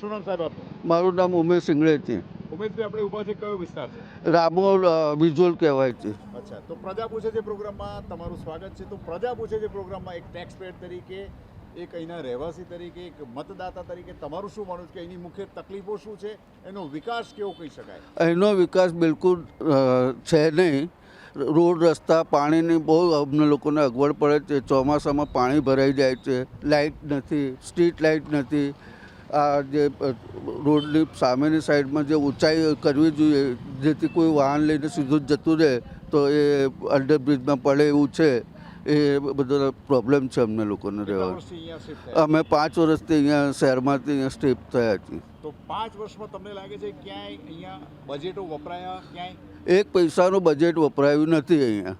શું નામ સાહેબ આપનું? મારું નામ ઉમેશ સિંગડે છે. ઉમેશભાઈ આપણે ઊભા છે કયો વિસ્તાર છે? રામોલ વિઝ્યુઅલ કહેવાય છે. અચ્છા તો પ્રજા પૂછે છે પ્રોગ્રામમાં તમારું સ્વાગત છે. તો પ્રજા પૂછે છે પ્રોગ્રામમાં એક ટેક્સ પેડ તરીકે એક અહીંના રહેવાસી તરીકે એક મતદાતા તરીકે તમારું શું માનવું છે કે એની મુખ્ય તકલીફો શું છે? એનો વિકાસ કેવો કહી શકાય? એનો વિકાસ બિલકુલ છે નહીં. રોડ રસ્તા પાણીની બહુ અમને લોકોને અગવડ પડે છે. ચોમાસામાં પાણી ભરાઈ જાય છે. લાઇટ નથી સ્ટ્રીટ લાઇટ નથી. આ જે રોડની સામેની સાઈડમાં જે ઊંચાઈ કરવી જોઈએ જેથી કોઈ વાહન લઈને સીધું જ જતું રહે તો એ અંડરબ્રિજમાં પડે એવું છે એ બધો પ્રોબ્લેમ છે અમને લોકોને કેટલા રહેવા. વર્ષથી અહીંયા શિફ્ટ થયા? અમે પાંચ વર્ષથી અહીંયા શહેરમાંથી અહીંયા સ્ટેપ થયા છીએ. તો પાંચ વર્ષમાં તમને લાગે છે ક્યાંય અહીંયા બજેટો વપરાયા ક્યાંય? એક પૈસાનું બજેટ વપરાયું નથી અહીંયા.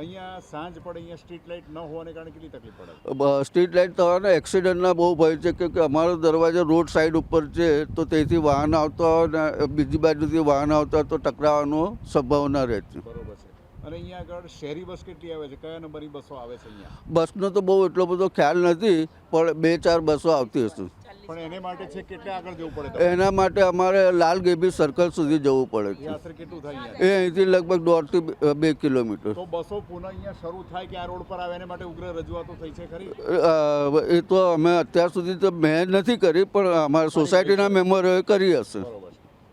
અહીંયા સાંજ પડે અહીંયા સ્ટ્રીટ લાઇટ ન હોવાને કારણે કેટલી તકલીફ પડે? સ્ટ્રીટ લાઇટ થવાના એક્સિડન્ટના બહુ ભય છે કે કે અમારો દરવાજો રોડ સાઈડ ઉપર છે તો તેથી વાહન આવતા હોય બીજી બાજુથી વાહન આવતા હોય તો ટકરાવાનો સંભાવના રહે છે બરોબર છે. અને અહીંયા આગળ શહેરી બસ કેટલી આવે છે? કયા નંબરની બસો આવે છે અહીંયા? બસનો તો બહુ એટલો બધો ખ્યાલ નથી પણ બે ચાર બસો આવતી હશે. પણ એને માટે છે કેટલે આગળ જવું પડે એના માટે અમારે લાલ ગેબી સર્કલ સુધી જવું પડે એ છે. યાત્રા કેટલું થાય અહીંયા? એ અહીંથી લગભગ દોઢથી બે- બે કિલોમીટર. તો બસો પુનઃ અહીંયા શરૂ થાય કે આ રોડ પર આવે એને માટે ઉગ્ર રજૂઆતો થઈ છે ખરી? અ, એ તો અમે અત્યાર સુધી તો મેં નથી કરી પણ અમારા સોસાયટીના મેમ્બરોએ કરી હશે. બરોબર.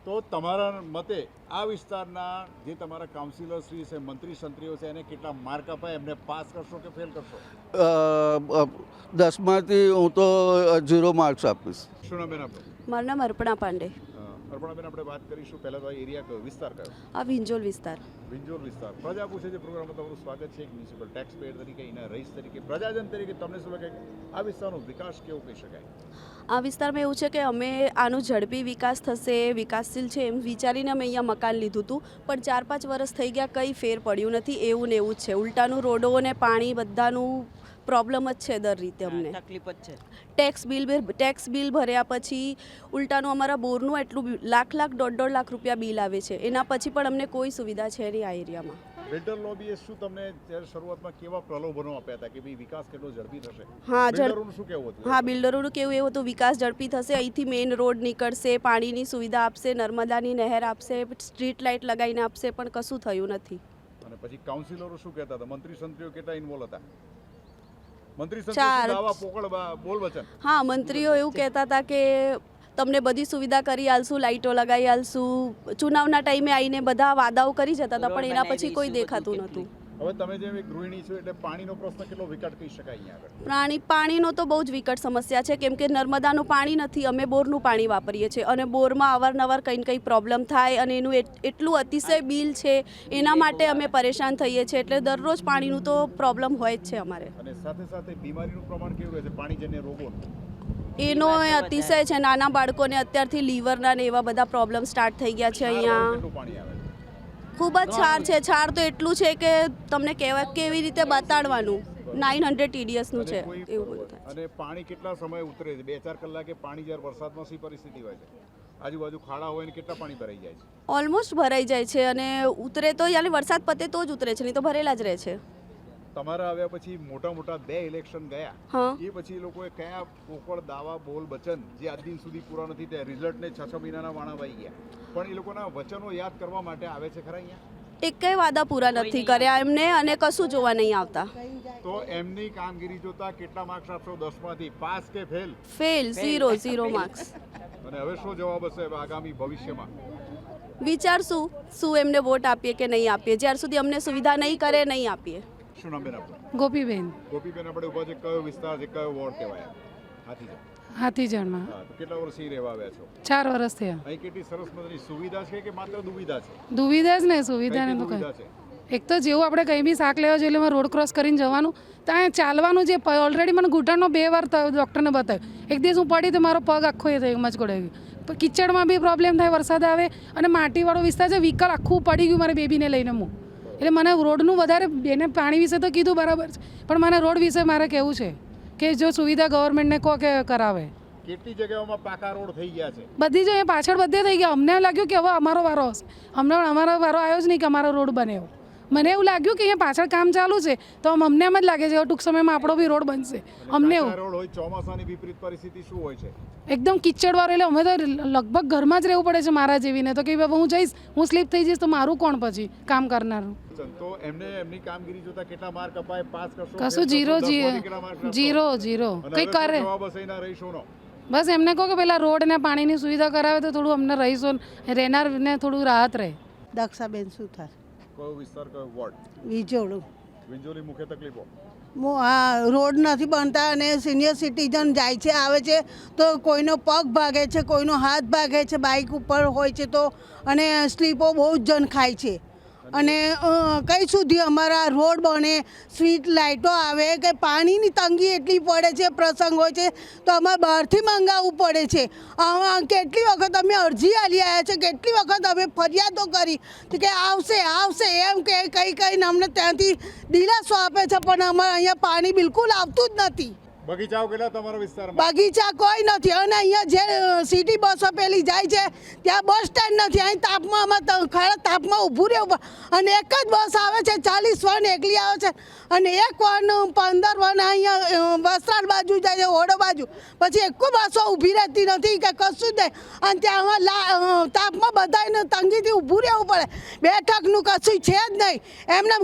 તો તમારા મતે આ વિસ્તારના જે તમારા કાઉન્સિલર શ્રી છે મંત્રી સંત્રીઓ છે એને કેટલા માર્ક અપાય? એમને પાસ કરશો કે ફેલ કરશો? દસમાંથી હું તો ઝીરો માર્ક્સ આપીશ. શું નામ મારું નામ અર્પણા પાંડે. અર્પણાબેન આપણે વાત કરીશું પહેલાં તો આ એરિયા કયો વિસ્તાર કયો? આ વિંજોલ વિસ્તાર. વિંજોલ વિસ્તાર. પ્રજા પૂછે છે પ્રોગ્રામમાં તમારું સ્વાગત છે એક મ્યુનિસિપલ ટેક્સ પેયર તરીકે એના રહીશ તરીકે પ્રજાજન તરીકે તમને શું લાગે આ વિસ્તારનો વિકાસ કેવો કહી શકાય? આ વિસ્તારમાં એવું છે કે અમે આનો ઝડપી વિકાસ થશે વિકાસશીલ છે એમ વિચારીને અમે અહીંયા મકાન લીધું હતું પણ ચાર પાંચ વર્ષ થઈ ગયા કંઈ ફેર પડ્યું નથી એવું ને એવું જ છે. ઉલટાનું રોડો અને પાણી બધાનું પ્રોબ્લેમ જ છે દર રીતે અમને. તકલીફ જ છે. ટેક્સ બિલ ટેક્સ બિલ ભર્યા પછી ઉલટાનું અમારા બોરનું એટલું લાખ લાખ દોઢ દોઢ લાખ રૂપિયા બિલ આવે છે. એના પછી પણ અમને કોઈ સુવિધા છે નહીં આ એરિયામાં. બિલ્ડર લોબીએ શું તમને ત્યારે શરૂઆતમાં કેવા પ્રલોભનો આપ્યા હતા કે ભાઈ વિકાસ કેટલો ઝડપી થશે? હા બિલ્ડરોનું શું કહેવું હતું? હા બિલ્ડરોનું કેવું એવું હતું વિકાસ ઝડપી થશે અહીંથી મેઇન રોડ નીકળશે પાણીની સુવિધા આપશે નર્મદાની નહેર આપશે સ્ટ્રીટ લાઇટ લગાવીને આપશે પણ કશું થયું નથી. અને પછી કાઉન્સિલરો શું કહેતા હતા? મંત્રી સંત્રીઓ કેટલા ઇન્વોલ્વ હતા? ચાર. હા મંત્રીઓ એવું કહેતા હતા કે તમને બધી સુવિધા કરી આલશું લાઇટો લગાવી આલશું. ચુનાવના ટાઈમે આવીને બધા વાદાઓ કરી જતા હતા પણ એના પછી કોઈ દેખાતું નહોતું. હવે તમે જેમ એક ગૃહિણી છો એટલે પાણીનો પ્રશ્ન કેટલો વિકટ કહી શકાય અહીંયા આગળ? પ્રાણી પાણીનો તો બહુ જ વિકટ સમસ્યા છે. કેમ કે નર્મદાનું પાણી નથી અમે બોરનું પાણી વાપરીએ છીએ અને બોરમાં અવારનવાર કંઈ કંઈ પ્રોબ્લેમ થાય અને એનું એટલું અતિશય બિલ છે એના માટે અમે પરેશાન થઈએ છીએ. એટલે દરરોજ પાણીનું તો પ્રોબ્લેમ હોય જ છે અમારે. અને સાથે સાથે બીમારીનું પ્રમાણ કેવું રહે છે? પાણીજન્ય રોગોનું એનો અતિશય છે. નાના બાળકોને અત્યારથી લીવરના ને એવા બધા પ્રોબ્લેમ સ્ટાર્ટ થઈ ગયા છે અહીંયા. ખૂબ જ છાર છે. છાર તો એટલું છે કે તમને કેવા કેવી રીતે બતાડવાનું? નાઇન હંડ્રેડ ટીડીએસનું છે. એવું અને પાણી કેટલા સમય ઉતરે છે? બે ચાર કલાકે પાણી જ્યારે વરસાદમાં શી પરિસ્થિતિ હોય છે. આજુબાજુ ખાડા હોય ને કેટલા પાણી ભરાઈ જાય છે? ઓલમોસ્ટ ભરાઈ જાય છે અને ઉતરે તો યાની વરસાદ પતે તો જ ઉતરે છે નહીં તો ભરેલા જ રહે છે. તમારા આવ્યા પછી મોટા મોટા બે ઇલેક્શન ગયા. એ પછી એ લોકોએ કયા પોકળ દાવા બોલ વચન જે આજ દિન સુધી પૂરા નથી થયા રિઝલ્ટને છ છ મહિનાના વાણા વાઈ ગયા. પણ એ લોકોના વચનો યાદ કરવા માટે આવે છે ખરા અહીંયા? એકેય વાદા પૂરા નથી કર્યા. એમને અને કશું જોવા નહીં આવતા. તો એમની કામગીરી જોતા કેટલા માર્ક્સ આપશો? દસમાંથી પાસ કે fail fail zero zero marks અને હવે શું જવાબ હશે આગામી ભવિષ્યમાં? વિચારશું શું એમને વોટ આપીએ કે નહીં આપીએ. જ્યાર સુધી અમને સુવિધા નહીં કરે નહીં આપીએ. શું નામ બેન આપણું ગોપીબેન. ગોપીબેન આપણે ઊભા છે કયો વિસ્તાર છે કયો વોર્ડ કહેવાય હાથી હાથીજણમાં. કેટલા વર્ષ અહીં રહેવા આવ્યા છો? ચાર વર્ષ થયા. અહીં કેટલી સરસ મજાની સુવિધા છે કે માત્ર દુવિધા છે? દુવિધા જ ને સુવિધા ને તો કંઈ. એક તો જેવું આપણે કંઈ બી શાક લેવા જોઈએ એટલે રોડ ક્રોસ કરીને જવાનું. ત્યાં ચાલવાનું જે ઓલરેડી મને ઘૂંટણનો બે વાર ડૉક્ટરને બતાવ્યું. એક દિવસ હું પડી તો મારો પગ આખો એ થયો મચકોડાઈ ગયો. કિચડમાં બી પ્રોબ્લેમ થાય વરસાદ આવે અને માટીવાળો વિસ્તાર છે વ્હીકલ આખું પડી ગયું મારી બેબીને લઈને હું એટલે મને રોડનું વધારે એને પાણી વિશે તો કીધું બરાબર છે. પણ મને રોડ વિશે મારે કહેવું છે કે જો સુવિધા ગવર્મેન્ટને કહો કે કરાવે. કેટલી જગ્યાઓમાં પાકા રોડ થઈ ગયા છે? બધી જ અહીંયા પાછળ બધે થઈ ગયા. અમને લાગ્યું કે હવે અમારો વારો હશે. અમને અમારો વારો આવ્યો જ નહીં કે અમારો રોડ બને એવો. મને એવું લાગ્યું કે અહીંયા પાછળ કામ ચાલુ છે તો આમ અમને એમ જ લાગે છે હવે ટૂંક સમયમાં આપણો બી રોડ બનશે. અમને એવું. રોડ હોય ચોમાસાની વિપરીત પરિસ્થિતિ શું હોય છે? એકદમ કિચડવાળો એટલે અમે તો લગભગ ઘરમાં જ રહેવું પડે છે મારા જેવીને. તો કે બાબા હું જઈશ હું સ્લીપ થઈ જઈશ તો મારું કોણ પછી કામ કરનારું? તો એમને એમની કામગીરી જોતા કેટલા માર્ક અપાય પાસ કરશો કશું જીરો? જીરો જીરો કંઈ શું કરે. બસ એમને કહો કે પેલા રોડ ને પાણીની સુવિધા કરાવે તો થોડું અમને રહીશો રહેનારને થોડું રાહત રહે. દક્ષાબેન સુથાર કયો વિસ્તાર કયો વોર્ડ? વિજોડું વિંજોલી મુખ્ય તકલીફો? આ રોડ નથી બનતા અને સિનિયર સિટીઝન જાય છે આવે છે તો કોઈનો પગ ભાગે છે કોઈનો હાથ ભાગે છે બાઇક ઉપર હોય છે તો અને સ્લીપો બહુ જ જણ ખાય છે. અને કઈ સુધી અમારા રોડ બને સ્ટ્રીટ લાઇટો આવે, કે પાણીની તંગી એટલી પડે છે, પ્રસંગ હોય છે, તો અમારે બહારથી મંગાવવું પડે છે. કેટલી વખત અમે અરજી આલી આવ્યા છે, કેટલી વખત અમે ફરિયાદો કરી કે આવશે આવશે, એમ કે, કઈ કઈને અમને ત્યાંથી દિલાસો આપે છે, પણ અમારે અહીંયા પાણી બિલકુલ આવતું જ નથી. બગીચાઓ કેટલા તમારા વિસ્તારમાં? બગીચા કોઈ નથી. અને અહીંયા જે સિટી બસો પેલી જાય છે, ત્યાં બસ સ્ટેન્ડ નથી. અહીં તાપમાં અમે ખરા તાપમાં ઊભું રહેવું. અને એક જ બસ આવે છે, ચાલીસ વન એકલી આવે છે. અને એક વન પંદર વન અહીંયા વસ્ત્રાલ બાજુ જાય છે, ઓડો બાજુ. પછી એક બસો ઊભી રહેતી નથી કે કશું જ નહીં. અને ત્યાં લા તાપમાં બધાને તંગીથી ઊભું રહેવું પડે. બેઠકનું કશું છે જ નહીં. એમને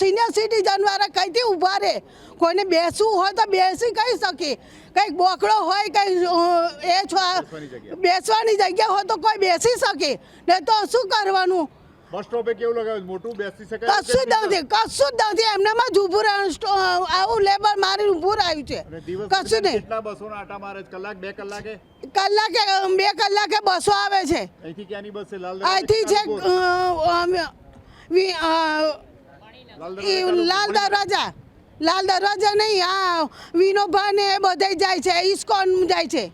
સિનિયર સિટીઝન સિટીઝનવાળા કઈથી ઊભા રહે? કોઈને બેસવું હોય તો બેસી કહી શકે. કંઈક બોકડો હોય કંઈ એ છો બેસવાની જગ્યા. હોય તો કોઈ બેસી શકે. ને તો શું કરવાનું? બસ સ્ટોપે કેવું લગાવ્યું? મોટું બેસી શકાય કશું જ નથી કશું જ નથી. એમનામાં જ ઊભું સ્ટો- આવું લેબર મારી ઊભું રહ્યું છે. કશું નહીં. કેટલા બસોના આટા મારે કલાક બે કલાકે? કલાકે બે કલાકે બસો આવે છે. અહીંથી ક્યાંની બસ છે? અહીંથી લાલ દરવાજા લાલ દરવાજા નહીં આ વિનોભા ને એ બધે જાય છે ઇસ્કોન જાય છે.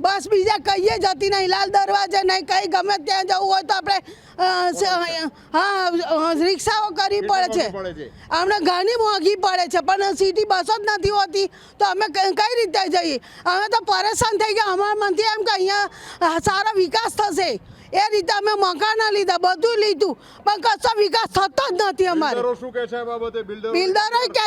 બસ બીજા કહીએ જતી નહીં લાલ દરવાજા નહીં કઈ ગમે ત્યાં જવું હોય તો આપણે હા રિક્ષાઓ કરવી પડે છે? અમને ઘણી મોંઘી પડે છે પણ સિટી બસો જ નથી હોતી તો અમે કઈ રીતે જઈએ? અમે તો પરેશાન થઈ ગયા અમારા મનથી એમ કે અહીંયા સારો વિકાસ થશે. એ રીતે અમે મકાના લીધા બધું લીધું. પણ કશો વિકાસ થતો જ નથી અમારે. બિલ્ડરો શું કહે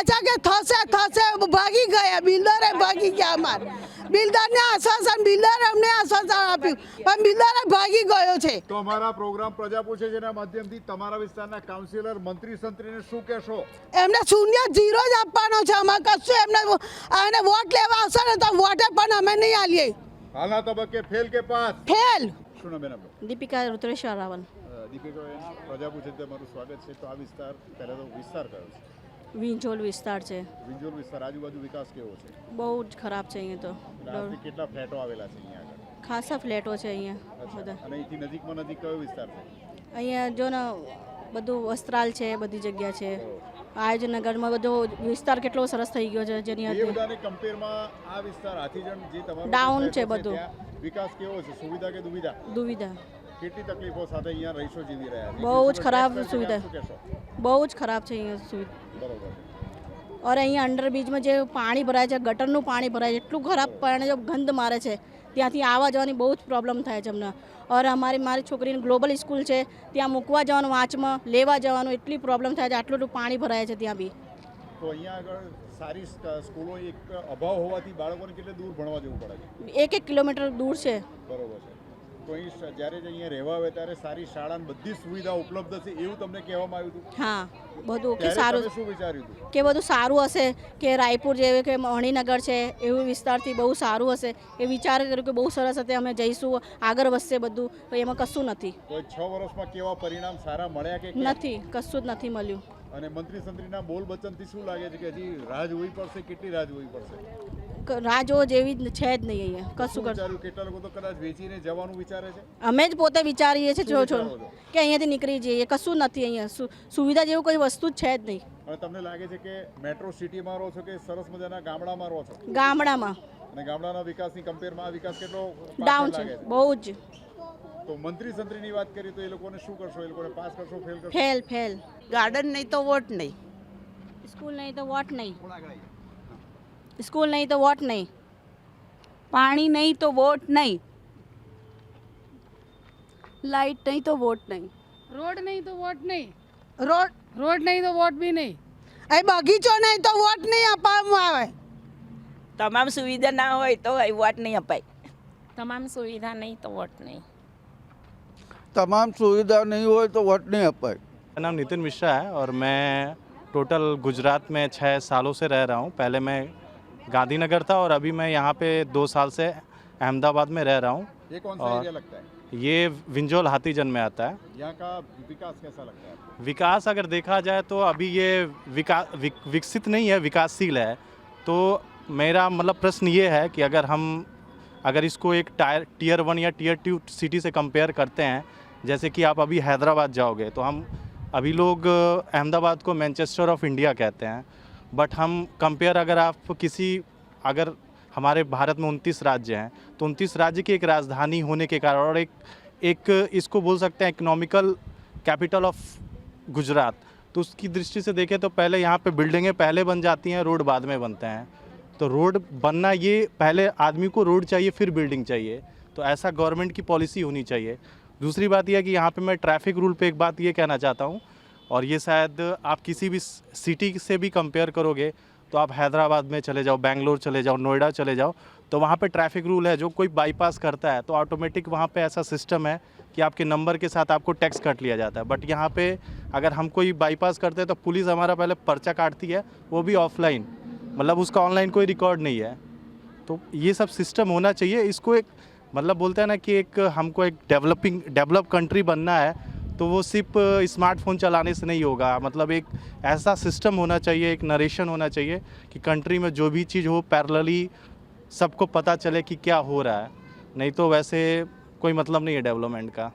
છે કે થશે થશે ભાગી ગયા. બિલ્ડરે ભાગી ગયા અમારે. બિલ્ડરને આશ્વાસન બિલ્ડરે અમને આશ્વાસન આપ્યું. પણ બિલ્ડરે ભાગી ગયો છે. તો અમારા પ્રોગ્રામ પ્રજા પૂછે છે એના માધ્યમથી તમારા વિસ્તારના કાઉન્સિલર મંત્રી સંત્રીને શું કહેશો? એમને શૂન્ય જીરો જ આપવાનો છે. અમારે કશું એમને અને વોટ લેવા આવશે ને તો વોટે પણ અમે નહીં આલીએ. હાલના તબક્કે ફેલ કે પાસ? ફેલ. શું નામ બેન આપણું દીપિકા રુદ્રેશ્વર રાવલ. દીપિકા પ્રજા પૂછે છે તમારું સ્વાગત છે. તો આ વિસ્તાર પહેલા તો વિસ્તાર કયો છે? વિંજોલ વિસ્તાર છે. વિંજોલ વિસ્તાર આજુબાજુ વિકાસ કેવો છે? બહુ જ ખરાબ છે અહીંયા તો. કેટલા ફ્લેટો આવેલા છે અહીંયા આગળ? ખાસા ફ્લેટો છે અહીંયા બધા. અને અહીંથી નજીકમાં નજીક કયો વિસ્તાર છે? અહીંયા જો ને બધું વસ્ત્રાલ છે બધી જગ્યા છે. આયોજનગરમાં બધો વિસ્તાર કેટલો સરસ થઈ ગયો છે જેની ડાઉન કમ્પેરમાં આ વિસ્તાર હાથીજણ જે તમારો Down છે બધું. વિકાસ કેવો છે? સુવિધા કે દુવિધા? દુવિધા. કેટલી તકલીફો સાથે અહીંયા રહીશો જીવી રહ્યા છે? બહુ જ ખરાબ સુવિધા. બહુ જ ખરાબ છે અહીંયા સુવિધા બરોબર. ઓર અહીંયા અંડરબ્રિજમાં જે પાણી ભરાય છે ગટરનું પાણી ભરાય છે એટલું ખરાબ પાણી જો ગંધ મારે છે ત્યાંથી આવવા જવાની બહુ જ પ્રોબ્લેમ થાય છે અમને. ઓર અમારી મારી છોકરીને ગ્લોબલ સ્કૂલ છે ત્યાં મૂકવા જવાનું વાંચમાં લેવા જવાનું એટલી પ્રોબ્લેમ થાય છે આટલું પાણી ભરાય છે ત્યાં બી. તો અહીંયા આગળ સારી સ્ક- સ્કૂલો એક અભાવ હોવાથી બાળકોને કેટલે દૂર ભણવા જવું પડે છે? એક એક કિલોમીટર દૂર છે. બરોબર છે. તો જ્યારે અહીંયા રહેવા આવે ત્યારે સારી શાળા બધી સુવિધા ઉપલબ્ધ છે એવું તમને કહેવામાં આવ્યું હતું? હા બધું કે સારું શું વિચાર્યું હતું? કે બધું સારું હશે કે રાયપુર જેવું કે મણિનગર છે એવું વિસ્તારથી બહુ સારું હશે એ વિચાર કર્યું કે બહુ સરસ હશે અમે જઈશું આગળ વધશે બધું તો એમાં કશું નથી. કોઈ છ વર્ષમાં કેવા પરિણામ સારા મળ્યા કે નથી કશું જ નથી મળ્યું. અને મંત્રી સંત્રીના બોલ વચનથી શું લાગે છે કે હજી રાહ જોવી પડશે કેટલી રાહ જોવી પડશે? રાહ જોવો જેવી જ છે જ નહીં અહીંયા. કશું કર વિચાર્યું? કેટલા લોકો તો કદાચ વેચીને જવાનું વિચારે છે? અમે જ પોતે વિચારીએ છીએ જો છો? કે અહીંયાથી નીકળી જઈએ. કશું નથી અહીંયા. સુવિધા જેવું કોઈ વસ્તુ જ છે જ નહીં. અને તમને લાગે છે કે મેટ્રો સિટીમાં રહો છો કે સરસ મજાના ગામડામાં રહો છો? ગામડામાં. અને ગામડાના વિકાસની કમ્પેરમાં આ વિકાસ કેટલો ડાઉન છે. બહુ જ. તો મંત્રી સંત્રીની વાત કરીએ તો એ લોકોને શું કરશો? એ લોકોને પાસ કરશો ફેલ કરશો? ફેલ ફેલ ગાર્ડન નહીં તો વોટ નહીં. સ્કૂલ નહીં તો વોટ નહીં. સ્કૂલ નહીં તો વોટ નહીં પાણી નહીં તો વોટ નહીં લાઇટ નહીં તો વોટ નહીં રોડ નહીં તો વોટ નહીં રોડ રોડ નહીં તો વોટ બી નહીં અહીં બગીચો નહીં તો વોટ નહીં આપવામાં આવે તમામ સુવિધા ના હોય તો અહીં વોટ નહીં અપાય તમામ સુવિધા નહીં તો વોટ નહીં તમામ સુવિધા નહીં હોય તો વોટ નહીં અપાય मेरा नाम नितिन मिश्रा है और मैं टोटल गुजरात में छः सालों से रह रहा हूँ पहले मैं गांधीनगर था और अभी मैं यहाँ पे दो साल से अहमदाबाद में रह रहा हूँ। ये कौन सा एरिया लगता है? ये विंजोल हाथीजन में आता है। यहाँ का विकास कैसा लगता है? विकास अगर देखा जाए तो अभी ये विकास विक, विकसित नहीं है विकासशील है। तो मेरा मतलब प्रश्न ये है कि अगर हम अगर इसको एक टायर टीयर वन या टीयर टू सिटी से कंपेयर करते हैं जैसे कि आप अभी हैदराबाद जाओगे तो हम अभी लोग अहमदाबाद को मैनचेस्टर ऑफ़ इंडिया कहते हैं। बट हम कंपेयर अगर आप किसी, अगर हमारे भारत में उनतीस राज्य हैं तो उनतीस राज्य की एक राजधानी होने के कारण और एक एक इसको बोल सकते हैं इकोनॉमिकल कैपिटल ऑफ़ गुजरात। तो उसकी दृष्टि से देखें तो पहले यहाँ पे बिल्डिंगें पहले बन जाती हैं रोड बाद में बनते हैं। तो रोड बनना ये, पहले आदमी को रोड चाहिए, फिर बिल्डिंग चाहिए। तो ऐसा गवर्नमेंट की पॉलिसी होनी चाहिए। दूसरी बात यह कि यहाँ पे मैं ट्रैफ़िक रूल पे एक बात ये कहना चाहता हूँ और ये शायद आप किसी भी सिटी से भी कंपेयर करोगे तो आप हैदराबाद में चले जाओ, बैंगलोर चले जाओ, नोएडा चले जाओ तो वहाँ पे ट्रैफ़िक रूल है, जो कोई बाईपास करता है तो ऑटोमेटिक वहाँ पे ऐसा सिस्टम है कि आपके नंबर के साथ आपको टैक्स कट लिया जाता है। बट यहाँ पे अगर हम कोई बाईपास करते हैं तो पुलिस हमारा पहले पर्चा काटती है, वो भी ऑफलाइन मतलब उसका ऑनलाइन कोई रिकॉर्ड नहीं है। तो ये सब सिस्टम होना चाहिए। इसको एक मतलब बोलते हैं ना कि एक हमको एक डेवलपिंग डेवलप कंट्री बनना है तो वो सिर्फ़ स्मार्टफ़ोन चलाने से नहीं होगा। मतलब एक ऐसा सिस्टम होना चाहिए एक नरेशन होना चाहिए कि कंट्री में जो भी चीज़ हो पैरेलली सबको पता चले कि क्या हो रहा है। नहीं तो वैसे कोई मतलब नहीं है डेवलपमेंट का।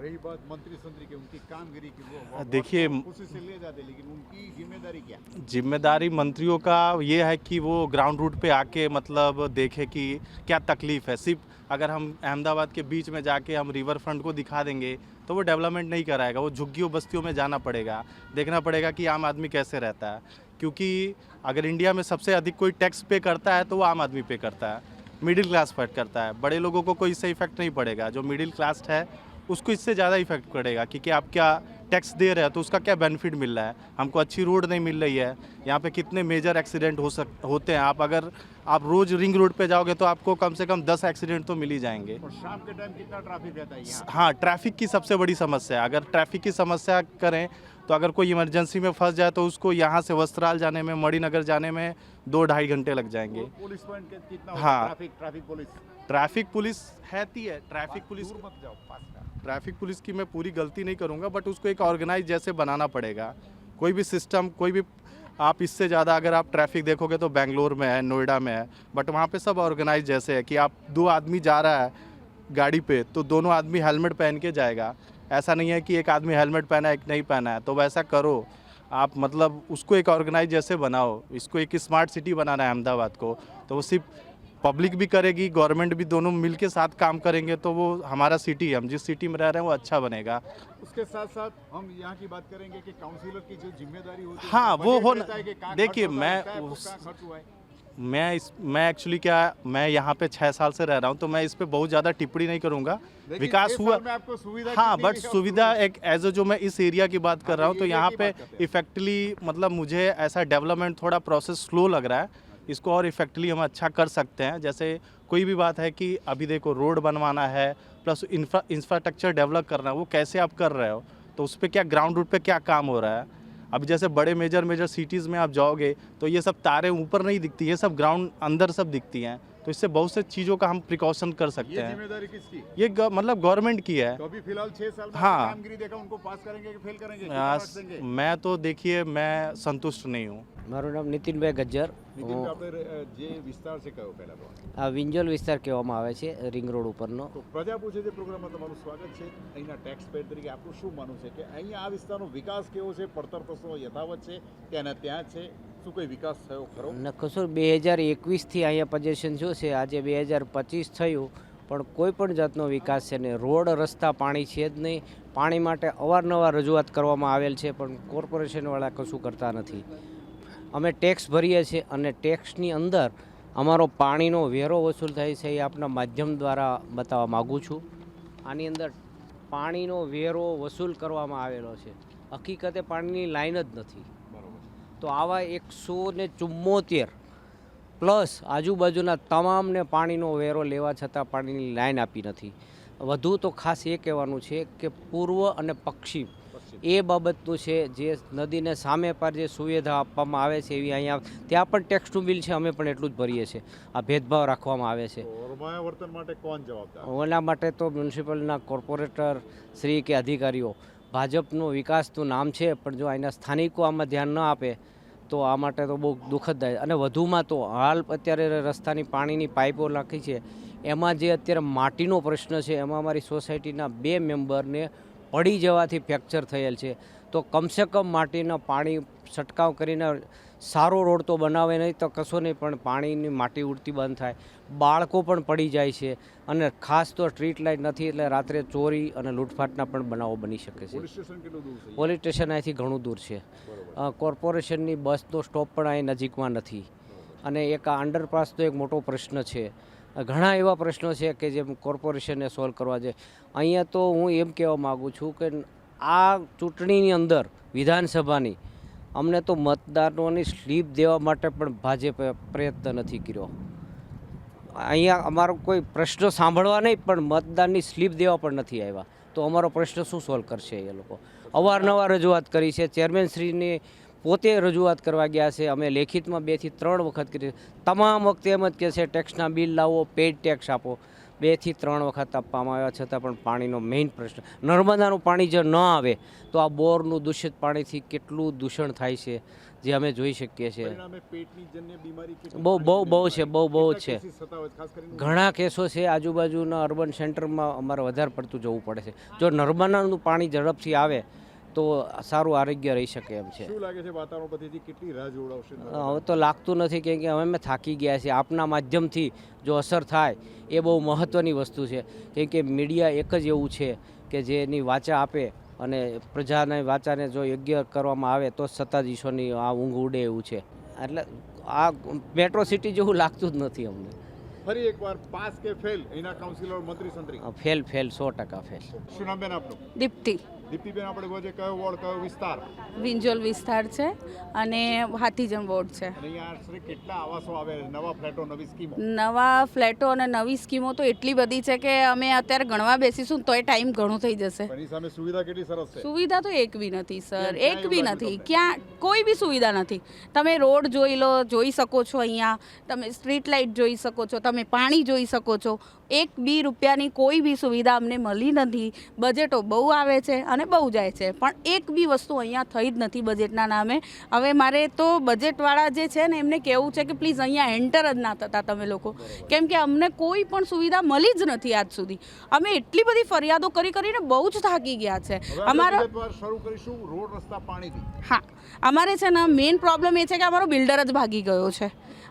रही बात मंत्री संतरी की उनकी कामगिरी की वो- देखिए, खुशी से ले जाते लेकिन उनकी ज़िम्मेदारी क्या ज़िम्मेदारी मंत्रियों का ये है कि वो ग्राउंड रूट पे आके मतलब देखे कि क्या तकलीफ़ है। सिर्फ़ अगर हम अहमदाबाद के बीच में जाके हम रिवर फ्रंट को दिखा देंगे तो वो डेवलपमेंट नहीं कराएगा, वो झुग्गियों बस्तियों में जाना पड़ेगा, देखना पड़ेगा कि आम आदमी कैसे रहता है। क्योंकि अगर इंडिया में सबसे अधिक कोई टैक्स पे करता है तो वो आम आदमी पे करता है मिडिल क्लास पे करता है। बड़े लोगों को कोई इससे इफ़ेक्ट नहीं पड़ेगा, जो मिडिल क्लास है, उसको इससे ज़्यादा इफ़ेक्ट पड़ेगा क्योंकि आपका टैक्स दे रहे हैं तो उसका क्या बेनिफिट मिल रहा है? हमको अच्छी रोड नहीं मिल रही है। यहाँ पे कितने मेजर एक्सीडेंट हो सक होते हैं? आप अगर आप रोज़ रिंग रोड पे जाओगे तो आपको कम से कम दस एक्सीडेंट तो मिल ही जाएँगे। और शाम के टाइम कितना ट्रैफ़िक रहता है हाँ ट्रैफ़िक की सबसे बड़ी समस्या है। अगर ट्रैफ़िक की समस्या करें तो अगर कोई इमरजेंसी में फंस जाए तो उसको यहाँ से वस्त्राल जाने में मणिनगर जाने में दो ढाई घंटे लग जाएँगे। पुलिस पॉइंट कितना हाँ। Traffic traffic police traffic police रहती है। ट्रैफ़िक पुलिस मत जाओ ट्रैफ़िक पुलिस की मैं पूरी गलती नहीं करूँगा बट उसको एक ऑर्गेनाइज जैसे बनाना पड़ेगा। कोई भी सिस्टम कोई भी, आप इससे ज़्यादा अगर आप ट्रैफ़िक देखोगे तो बेंगलोर में है नोएडा में है बट वहाँ पे सब ऑर्गेनाइज जैसे है कि आप दो आदमी जा रहा है गाड़ी पे तो दोनों आदमी हेलमेट पहन के जाएगा। ऐसा नहीं है कि एक आदमी हेलमेट पहना है, एक नहीं पहना है तो वैसा करो। आप मतलब उसको एक ऑर्गेनाइज जैसे बनाओ, इसको एक स्मार्ट सिटी बनाना है अहमदाबाद को तो वो सिर्फ़ पब्लिक भी करेगी गवर्नमेंट भी दोनों मिल के साथ काम करेंगे तो वो हमारा सिटी हम जिस सिटी में रह रहे हैं वो अच्छा बनेगा। उसके साथ साथ हम यहाँ की बात करेंगे कि काउंसिलर की जो ज़िम्मेदारी होती है हाँ, वो हो- देखिए, मैं उस- मैं इस मैं एक्चुअली क्या मैं यहाँ पे छः साल से रह रहा हूँ तो मैं इस पे बहुत ज़्यादा टिप्पणी नहीं करूँगा। विकास हुआ आपको सुविधा हाँ बट सुविधा एक एज अ जो मैं इस एरिया की बात कर हाँ, रहा हूँ तो तो यहाँ पे इफेक्टली मतलब मुझे ऐसा डेवलपमेंट थोड़ा प्रोसेस स्लो लग रहा है। इसको और इफेक्टली हम अच्छा कर सकते हैं। जैसे कोई भी बात है कि अभी देखो रोड बनवाना है प्लस इंफ्रा इंफ्रास्ट्रक्चर डेवलप करना है, वो कैसे आप कर रहे हो? तो उस पर क्या ग्राउंड रूट पर क्या काम हो रहा है? अब जैसे बड़े मेजर मेजर सिटीज़ में आप जाओगे तो ये सब तारें ऊपर नहीं दिखती, ये सब ग्राउंड अंदर सब दिखती हैं। तो इससे बहुत से चीज़ों का हम प्रिकॉशन कर सकते ये हैं जिम्मेदारी किसकी ये ग- मतलब गवर्नमेंट की है तो अभी फिलहाल छह साल में हाँ। आपने कामगिरी देखा उनको पास करेंगे कि फेल करेंगे कितना आ, marks देंगे मैं तो देखिए मैं संतुष्ट नहीं हूँ મારું નામ નીતિનભાઈ ગજ્જર નીતિન આપણે અ, જે વિસ્તાર છે કયો પહેલા તો આ વિંજોલ વિસ્તાર કહેવામાં આવે છે રિંગ રોડ ઉપરનો તો પ્રજા પૂછે છે પ્રોગ્રામમાં તમારું સ્વાગત છે અહીંના ટેક્સ પેડ તરીકે આપણું શું માનવું છે કે અહીંયા આ વિસ્તારનો વિકાસ કેવો છે પડતર પ્રશ્નો યથાવત છે ત્યાંના ત્યાં જ છે શું કોઈ વિકાસ થયો ખરો? ન કશું બે હજાર એકવીસથી અહીંયા પજેશન જોશે આજે બે હજાર પચીસ થયું, પણ કોઈ પણ જાતનો વિકાસ છે નહીં. રોડ, રસ્તા, પાણી છે જ નહીં. પાણી માટે અવારનવાર રજૂઆત કરવામાં આવેલ છે, પણ કોર્પોરેશનવાળા કશું કરતા નથી. અમે ટેક્સ ભરીએ છીએ અને ટેક્સની અંદર અમારો પાણીનો વેરો વસૂલ થાય છે એ આપના માધ્યમ દ્વારા બતાવવા માગું છું. આની અંદર પાણીનો વેરો વસૂલ કરવામાં આવેલો છે. હકીકતે પાણીની લાઈન જ નથી. તો આવા એકસો ને ચુમ્મોતેર પ્લસ આજુબાજુના તમામને પાણીનો વેરો લેવા છતાં પાણીની લાઈન આપી નથી. વધુ તો ખાસ એ કહેવાનું છે કે પૂર્વ અને પશ્ચિમ એ બાબતનું છે જે નદીને સામે પર જે સુવિધા આપવામાં આવે છે એવી અહીંયા ત્યાં પણ ટેક્સનું બિલ છે અમે પણ એટલું જ ભરીએ છીએ. આ ભેદભાવ રાખવામાં આવે છે. એના માટે તો મ્યુનિસિપલના કોર્પોરેટર શ્રી કે અધિકારીઓ. ભાજપનું વિકાસનું નામ છે પણ જો અહીંના સ્થાનિકો આમાં ધ્યાન ન આપે તો આ માટે તો બહુ દુઃખદાય અને વધુમાં તો હાલ અત્યારે રસ્તાની પાણીની પાઇપો નાખી છે. એમાં જે અત્યારે માટીનો પ્રશ્ન છે, એમાં અમારી સોસાયટીના બે મેમ્બરને પડી જવાથી ફ્રેક્ચર થયેલ છે. તો કમસે કમ માટીના પાણી છંટકાવ કરીને સારો રોડ તો બનાવે નહીં તો કશો નહીં પણ પાણીની માટી ઉડતી બંધ થાય. બાળકો પણ પડી જાય છે અને ખાસ તો સ્ટ્રીટ લાઇટ નથી એટલે રાત્રે ચોરી અને લૂંટફાટના પણ બનાવો બની શકે છે. પોલીસ સ્ટેશન અહીંથી ઘણું દૂર છે. કોર્પોરેશનની બસ બસનો સ્ટોપ પણ અહીં નજીકમાં નથી. અને એક આ અંડરપાસનો એક મોટો પ્રશ્ન છે. ઘણા એવા પ્રશ્નો છે કે જે કોર્પોરેશનને સોલ્વ કરવા છે અહીંયા તો હું એમ કહેવા માગું છું કે આ ચૂંટણીની અંદર વિધાનસભાની અમને તો મતદારોની સ્લીપ દેવા માટે પણ ભાજપે પ્રયત્ન નથી કર્યો. અહીંયા અમારો કોઈ પ્રશ્ન સાંભળવા નહીં, પણ મતદાનની સ્લીપ દેવા પણ નથી આવ્યા. તો અમારો પ્રશ્ન શું સોલ્વ કરશે એ લોકો? અવારનવાર રજૂઆત કરી છે. ચેરમેનશ્રીની પોતે રજૂઆત કરવા ગયા છે. અમે લેખિતમાં બેથી ત્રણ વખત કરી તમામ વખતે એમ જ કહે છે ટેક્સના બિલ લાવો પેડ ટેક્સ આપો. બેથી ત્રણ વખત આપવામાં આવ્યા છતાં પણ પાણીનો મેઇન પ્રશ્ન નર્મદાનું પાણી જો ન આવે તો આ બોરનું દૂષિત પાણીથી કેટલું દૂષણ થાય છે જે અમે જોઈ શકીએ છીએ. બહુ બહુ બહુ છે બહુ બહુ છે. ઘણા કેસો છે આજુબાજુના અર્બન સેન્ટરમાં અમારે વધારે પડતું જવું પડે છે. જો નર્મદાનું પાણી ઝડપથી આવે તો સારું આરોગ્ય રહી શકે એમ છે. શું લાગે છે વાતાવરણ પરથી કેટલી રાહ જોડાવશે હવે તો લાગતું નથી કેમ કે હવે અમે થાકી ગયા છીએ. આપના માધ્યમથી જો અસર થાય એ બહુ મહત્ત્વની વસ્તુ છે. કેમ કે મીડિયા એક જ એવું છે કે જેની વાચા આપે અને પ્રજાને વાચાને જો યોગ્ય કરવામાં આવે તો સત્તાધીશોની આ ઊંઘ ઉડે એવું છે. એટલે આ મેટ્રો સિટી જેવું લાગતું જ નથી અમને. ફરી એકવાર પાસ કે ફેલ એના કાઉન્સિલર મંત્રી સંત્રી. ફેલ ફેલ સો ટકા ફેલ. શું નામ બેન આપનું? દીપ્તિ. દીપ્તિબેન આપણે વચ્ચે કયો વોર્ડ કયો વિસ્તાર? વિંજોલ વિસ્તાર છે અને હાથીજન વોર્ડ છે. અહીંયા આશરે કેટલા આવાસો આવે નવા ફ્લેટો નવી સ્કીમો? નવા ફ્લેટો અને નવી સ્કીમો તો એટલી બધી છે કે અમે અત્યારે ગણવા બેસીશું તોય ટાઈમ ઘણો થઈ જશે. એની સામે સુવિધા કેટલી સરસ છે? સુવિધા તો એક બી નથી સર. એક બી નથી. ક્યાં કોઈ બી સુવિધા નથી. તમે રોડ જોઈ લો જોઈ શકો છો અહીંયા. તમે સ્ટ્રીટ લાઇટ જોઈ શકો છો તમે પાણી જોઈ શકો છો. એક બી રૂપિયાની કોઈ બી સુવિધા અમને મળી નથી. બજેટો બહુ આવે છે અને બહુ જાય છે. પણ એક બી વસ્તુ અહીંયા થઈ જ નથી બજેટના નામે. હવે મારે તો બજેટવાળા જે છે ને એમને કહેવું છે કે પ્લીઝ અહીંયા એન્ટર જ ના થતા તમે લોકો. કેમ કે અમને કોઈ પણ સુવિધા મળી જ નથી આજ સુધી. અમે એટલી બધી ફરિયાદો કરી કરીને બહુ જ થાકી ગયા છે. અમારા શરૂ કરીશું રોડ રસ્તા પાણીથી. હા. અમારે છે ને મેઇન પ્રોબ્લેમ એ છે કે અમારો બિલ્ડર જ ભાગી ગયો છે.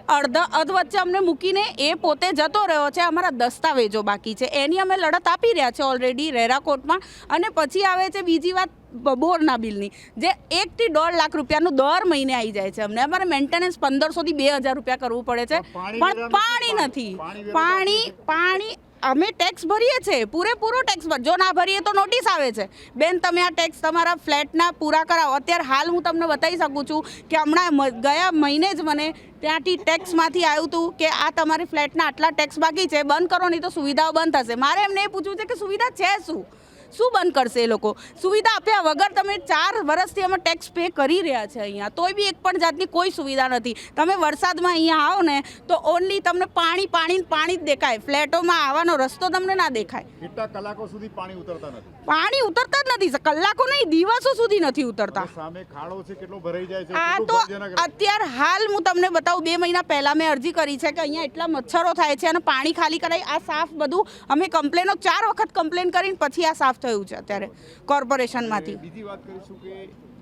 અડધા અધ વચ્ચે અમને મૂકીને એ પોતે જતો રહ્યો છે. અમારા દસ્તાવેજો બાકી છે. એની અમે લડત આપી રહ્યા છે ઓલરેડી રેરા કોર્ટમાં. અને પછી આવે છે બીજી વાત બોરના બિલની. જે એકથી દોઢ લાખ રૂપિયાનું દર મહિને આવી જાય છે અમને. અમારે મેન્ટેનન્સ પંદરસોથી બે હજાર રૂપિયા કરવું પડે છે. પણ પણ? નથી. પાણી પાણી અમે ટેક્સ ભરીએ છીએ. પૂરેપૂરો ટેક્સ ભર. જો ના ભરીએ તો નોટિસ આવે છે. બેન તમે આ ટેક્સ તમારા ફ્લેટના પૂરા કરાવો. અત્યારે હાલ હું તમને બતાવી શકું છું કે હમણાં ગયા મહિને જ મને ત્યાંથી ટેક્સમાંથી આવ્યું હતું કે આ તમારી ફ્લેટના આટલા ટેક્સ બાકી છે, બંધ કરો, નહીં તો સુવિધાઓ બંધ થશે. મારે એમને એ પૂછવું છે કે સુવિધા છે શું? શું બંધ કરશે એ લોકો? સુવિધા આપ્યા વગર તમે ચાર વર્ષથી અમે ટેક્સ પે કરી રહ્યા છે અહીંયા. તોય બી એક પણ જાતની કોઈ સુવિધા નથી. તમે વરસાદમાં અહીંયા આવો ને, તો ઓનલી તમને પાણી પાણી પાણી જ દેખાય. ફ્લેટોમાં આવવાનો રસ્તો તમને ના દેખાય. કેટલા કલાકો સુધી પાણી ઉતરતા નથી? પાણી ઉતરતા જ નથી. કલાકો નહીં દિવસો સુધી નથી ઉતરતા. સામે ખાડો છે કેટલો ભરાઈ જાય છે આ તો અત્યારે હાલ હું તમને બતાવું બે મહિના પહેલાં મેં અરજી કરી છે કે અહીંયા એટલા મચ્છરો થાય છે અને પાણી ખાલી કરાય આ સાફ બધું અમે કમ્પ્લેનો ચાર વખત કમ્પ્લેન કરીને પછી આ સાફ થયું છે અત્યારે કોર્પોરેશનમાંથી બીજી વાત કરીશું કે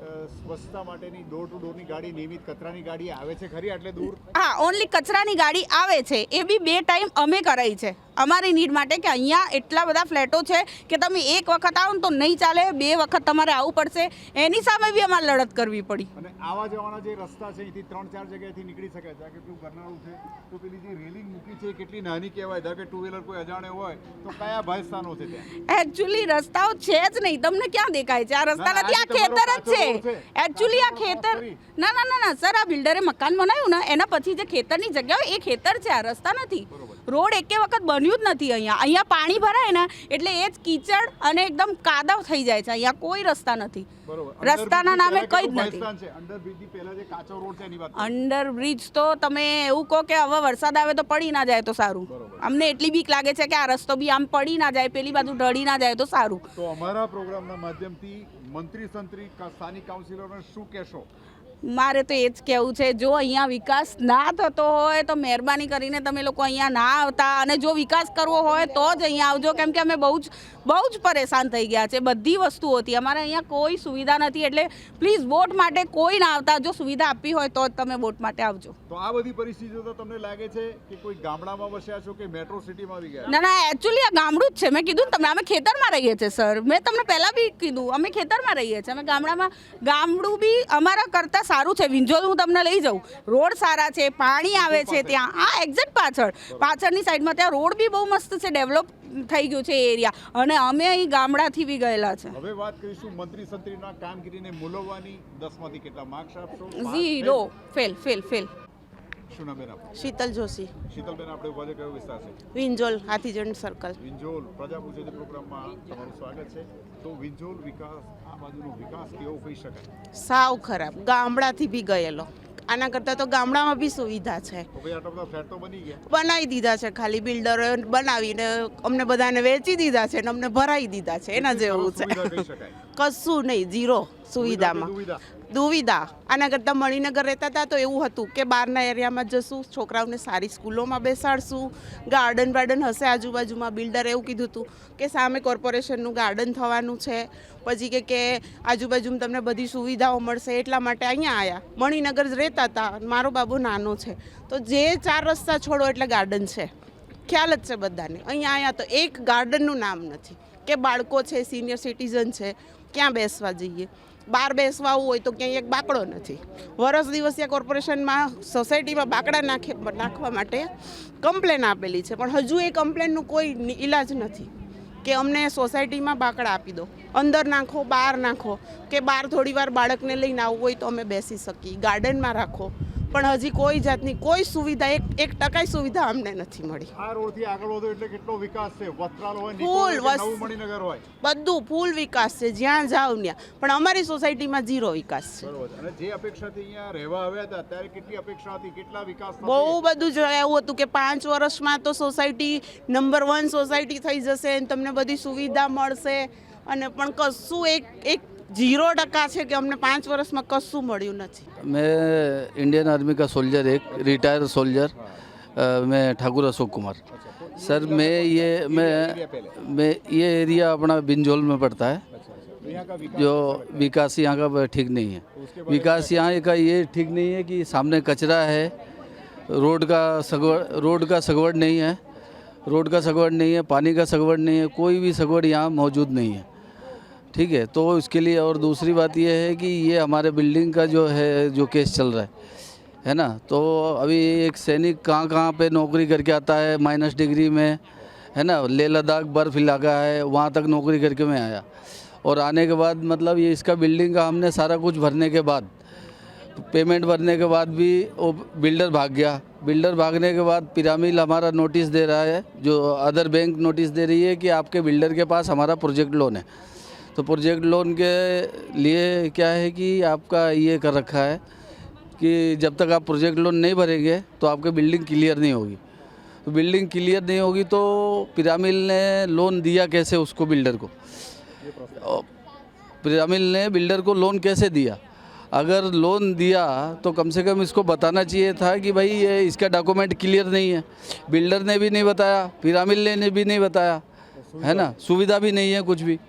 સ્વચ્છતા માટેની ડોર ટુ ડોરની ગાડી નિયમિત કચરાની ગાડી આવે છે ખરી આટલે દૂર? હા ઓનલી કચરાની ગાડી આવે છે. એ બી બે ટાઈમ અમે કરાઈ છે. અમારી નીડ માટે કે અહીંયા એટલા બધા ફ્લેટો છે કે તમે એક વખત આવો ને તો નહીં ચાલે બે વખત તમારે આવવું પડશે. એની સામે બી અમારે લડત કરવી પડી. અને આવા જવાના જે રસ્તા છે અહીંથી ત્રણ ચાર જગ્યાએથી નીકળી શકે છે. કેટલું ગરનાળું છે. તો પેલી જે રેલિંગ મૂકી છે કેટલી નાની કહેવાય. ધારો કે ટુ વ્હીલર કોઈ અજાણે હોય તો કયા ભય સ્થાનો છે ત્યાં? એકચ્યુઅલી રસ્તાઓ છે જ નહીં. તમને ક્યાં દેખાય છે? આ રસ્તા નથી આ ખેતર જ છે. એકચ્યુઅલી આ ખેતર ના ના ના ના સર આ બિલ્ડરે મકાન બનાવ્યું ને એના પછી જે ખેતરની જગ્યા હોય એ ખેતર છે આ રસ્તા નથી. રોડ એકે વખત બન્યું જ નથી અહીંયા. અહીંયા પાણી ભરાય ને એટલે એ જ કીચડ અને એકદમ કાદવ થઈ જાય છે. અહીંયા કોઈ રસ્તા નથી. રસ્તાના નામે કંઈ જ નથી. ભયસ્થાન છે? અંડરબ્રિજની પહેલા જે કાચો રોડ છે એની વાત કરું. અંડર બ્રિજ તો તમે એવું કહો કે હવે વરસાદ આવે તો પડી ના જાય તો સારું. અમને એટલી બીક લાગે છે કે આ રસ્તો બી આમ પડી ના જાય પેલી બાજુ ઢળી ના જાય તો સારું. તો અમારા પ્રોગ્રામના માધ્યમથી મંત્રી સંત્રી સ્થાનિક કાઉન્સિલરને શું કહેશો? મારે તો એ જ કહેવું છે જો અહીંયા વિકાસ ના થતો હોય તો મહેરબાની કરીને તમે લોકો અહીંયા ના આવતા અને જો વિકાસ કરવો હોય તો જ અહીંયા આવજો કેમ કે અમે બહુ જ બહુ જ પરેશાન થઈ ગયા છે બધી વસ્તુઓથી અમારે અહીંયા કોઈ સુવિધા નથી એટલે પ્લીઝ બોટ માટે કોઈ ના આવતા જો સુવિધા આપવી હોય તો જ તમે બોટ માટે આવજો. તો આ બધી પરિસ્થિતિઓ તો તમને લાગે છે કે કોઈ ગામડામાં વસ્યા છો કે મેટ્રો સિટીમાં આવી ગયા ના ના એકચ્યુઅલી આ ગામડું જ છે. મેં કીધું ને તમને અમે ખેતરમાં રહીએ છીએ સર મેં તમને પહેલાં બી કીધું અમે ખેતરમાં રહીએ છીએ. અમે ગામડામાં ગામડું બી અમારા કરતાં સારું છે. વિંજોલ હું તમને લઈ જાઉં. રોડ સારા છે પાણી આવે છે ત્યાં. આ એક્ઝેક્ટ પાછળ. પાછળની સાઈડમાં ત્યાં રોડ બી બહુ મસ્ત છે ડેવલપ થઈ ગયું છે એરિયા અને અમે અહીં ગામડાથી બી ગયેલા છે. હવે વાત કરીશું મંત્રી સંત્રીના કામગીરીને મૂલવવાની. દસમાંથી કેટલા માર્ક્સ આપશો? ઝીરો. Fail fail fail. શું નામ બેન આપનું? શીતલ જોશી. શીતલબેન આપણે ઊભા છે કયો વિસ્તાર છે? વિંજોલ હાથીજણ સર્કલ વિંજોલ પ્રજા પૂછે છે પ્રોગ્રામમાં તમારું સ્વાગત છે. તો વિંજોલ વિકાસ આ બાજુનો વિકાસ કેવો કહી શકાય? સાવ ખરાબ. ગામડાથી બી ગયેલો. આના કરતાં તો ગામડામાં બી સુવિધા છે. બનાવી દીધા છે. ખાલી બિલ્ડરો બનાવીને અમને બધાને વેચી દીધા છે ને અમને ભરાઈ દીધા છે. એના જેવું છે. કશું નહીં. ઝીરો સુવિધામાં. દુવિધા. આના કરતાં મણિનગર રહેતા હતા તો એવું હતું કે બહારના એરિયામાં જશું, છોકરાઓને સારી સ્કૂલોમાં બેસાડશું ગાર્ડન વાર્ડન હશે આજુબાજુમાં બિલ્ડર એવું કીધું હતું કે સામે કોર્પોરેશનનું ગાર્ડન થવાનું છે, પછી કે કે આજુબાજુમાં તમને બધી સુવિધાઓ મળશે એટલા માટે અહીંયા આવ્યા મણિનગર જ રહેતા હતા, મારો બાબુ નાનો છે. તો જે ચાર રસ્તા છોડો એટલે ગાર્ડન છે. ખ્યાલ જ છે બધાને. અહીંયા આવ્યા તો એક ગાર્ડનનું નામ નથી. કે બાળકો છે સિનિયર સિટીઝન છે, ક્યાં બેસવા જઈએ? બહાર બેસવા આવવું હોય તો ક્યાંય એક બાકડો નથી. વરસ દિવસીય કોર્પોરેશનમાં સોસાયટીમાં બાકડા નાખે, નાખવા માટે કમ્પ્લેન આપેલી છે. પણ હજુ એ કમ્પ્લેનનું કોઈ ઈલાજ નથી કે અમને સોસાયટીમાં બાકડા આપી દો. અંદર નાખો, બહાર નાખો, કે બહાર થોડી વાર બાળકને લઈને આવવું હોય તો અમે બેસી શકીએ. ગાર્ડનમાં રાખો. પણ હજી કોઈ જાતની કોઈ સુવિધા એક એક ટકાય સુવિધા અમને નથી મળી. આ રોડથી આગળ વધો એટલે કેટલો વિકાસ છે? વસ્ત્રાલ હોય ફૂલ મણિનગર હોય? બધું ફૂલ વિકાસ છે જ્યાં જાવ ત્યાં. પણ અમારી સોસાયટીમાં ઝીરો વિકાસ છે. અને જે અપેક્ષાથી અહીંયા રહેવા આવ્યા હતા ત્યારે કેટલી અપેક્ષા હતી? કેટલા વિકાસ બહુ બધું જોયું એવું હતું કે પાંચ વર્ષમાં તો સોસાયટી નંબર વન સોસાયટી થઈ જશે તમને બધી સુવિધા મળશે. અને પણ કશું એક એક ઝીરો ટકા છે કે અમને પાંચ વર્ષમાં કશું મળ્યું નથી मैं इंडियन आर्मी का सोल्जर एक रिटायर सोल्जर अ, मैं ठाकुर अशोक कुमार सर मैं ये मैं मैं ये एरिया अपना बिंजोल में पड़ता है तो यहाँ का विकास जो विकास यहाँ का ठीक नहीं है विकास यहाँ का ये ठीक नहीं है कि सामने कचरा है रोड का सगवड़ रोड का सगवड़ नहीं है रोड का सगवड़ नहीं है पानी का सगवड़ नहीं है कोई भी सगवड़ यहाँ मौजूद नहीं है ठीक है तो इसके लिए और दूसरी बात यह है कि ये हमारे बिल्डिंग का जो है, जो केस चल रहा है है ना? तो अभी एक सैनिक कहाँ कहाँ पे नौकरी करके आता है माइनस डिग्री में, है ना? लेह लद्दाख बर्फ़ इलाका है, वहाँ तक नौकरी करके मैं आया। और आने के बाद मतलब ये इसका बिल्डिंग का हमने सारा कुछ भरने के बाद पेमेंट भरने के बाद भी वो बिल्डर भाग गया। बिल्डर भागने के बाद पिरामिल हमारा नोटिस दे रहा है, जो अदर बैंक नोटिस दे रही है कि आपके बिल्डर के पास हमारा प्रोजेक्ट लोन है। तो प्रोजेक्ट लोन के लिए क्या है कि आपका ये कर रखा है कि जब तक आप प्रोजेक्ट लोन नहीं भरेंगे तो आपकी बिल्डिंग क्लियर नहीं होगी। तो बिल्डिंग क्लियर नहीं होगी तो पिरामिल ने लोन दिया कैसे उसको बिल्डर को? पिरामिल ने बिल्डर को लोन कैसे दिया? अगर लोन दिया तो कम से कम इसको बताना चाहिए था कि भाई ये इसका डॉक्यूमेंट क्लियर नहीं है। बिल्डर ने भी नहीं बताया, पिरामिल ने भी नहीं बताया, है ना? सुविधा भी नहीं है कुछ भी।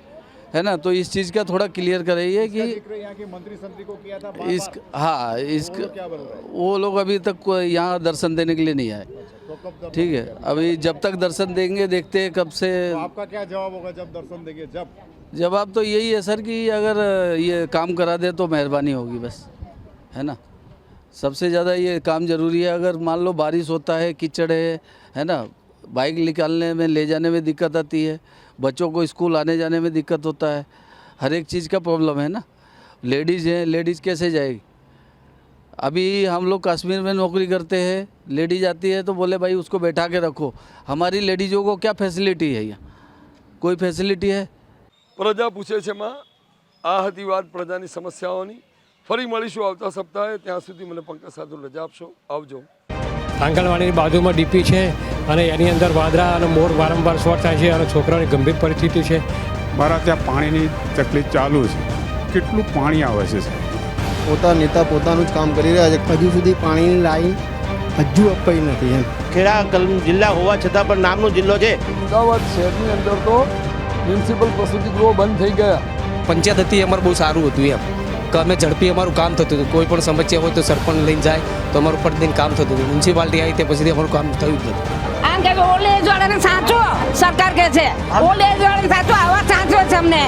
है ना? तो इस चीज़ का थोड़ा क्लियर कराइए कि के मंत्री संतरी को किया था इस हाँ इस वो लोग अभी तक यहाँ दर्शन देने के लिए नहीं आए। तो कब दर्शन ठीक है अभी जब तक दर्शन देंगे देखते हैं कब से तो आपका क्या जवाब होगा जब दर्शन देंगे? जब? जवाब तो यही है सर कि अगर ये काम करा दे तो मेहरबानी होगी बस है ना? सबसे ज़्यादा ये काम ज़रूरी है। अगर मान लो बारिश होता है कीचड़ है है ना? बाइक निकालने में ले जाने में दिक्कत आती है बच्चों को स्कूल आने जाने में दिक्कत होता है हर एक चीज़ का प्रॉब्लम है ना लेडीज़ हैं लेडीज़ कैसे जाएगी अभी हम लोग कश्मीर में नौकरी करते हैं लेडीज आती है तो बोले भाई उसको बैठा के रखो हमारी लेडीज़ों को क्या फैसिलिटी है यहाँ कोई फैसिलिटी है પ્રજા પૂછે છે માં આ હતી વાત પ્રજાની સમસ્યાઓની ફરી મળીશું આવતા સપ્તાહે ત્યાં સુધી મને પંકજ સાધુ રજા આપશો આવજો આંગણવાડીની બાજુમાં ડીપી છે અને એની અંદર વાદરા અને મોર વારંવાર શોર્ટ થાય છે અને છોકરાઓની ગંભીર પરિસ્થિતિ છે. મારા ત્યાં પાણીની તકલીફ ચાલુ છે. કેટલું પાણી આવે છે પોતા નેતા પોતાનું જ કામ કરી રહ્યા છે. હજુ સુધી પાણીની લાઈન હજુ અપાઈ નથી એમ. ખેડા જિલ્લા હોવા છતાં પણ નામનો જિલ્લો છે. અમદાવાદ શહેરની અંદર તો મ્યુનિસિપલ પ્રસૂતિ ગૃહો બંધ થઈ ગયા. પંચાયત હતી અમારું બહુ સારું હતું એમ. કે અમે ઝડપી અમારું કામ થતું હતું. કોઈ પણ સમસ્યા હોય તો સરપંચ લઈને જાય તો અમારું પ્રતિદિન કામ થતું હતું. મ્યુનિસિપાલિટી આવી તે પછી અમારું કામ થયું જ નથી. આમ કે ઓલ્ડ એજ વાળાને સાચો સરકાર કે છે. ઓલ્ડ એજ વાળાને સાચો આવા સાચો છે અમને.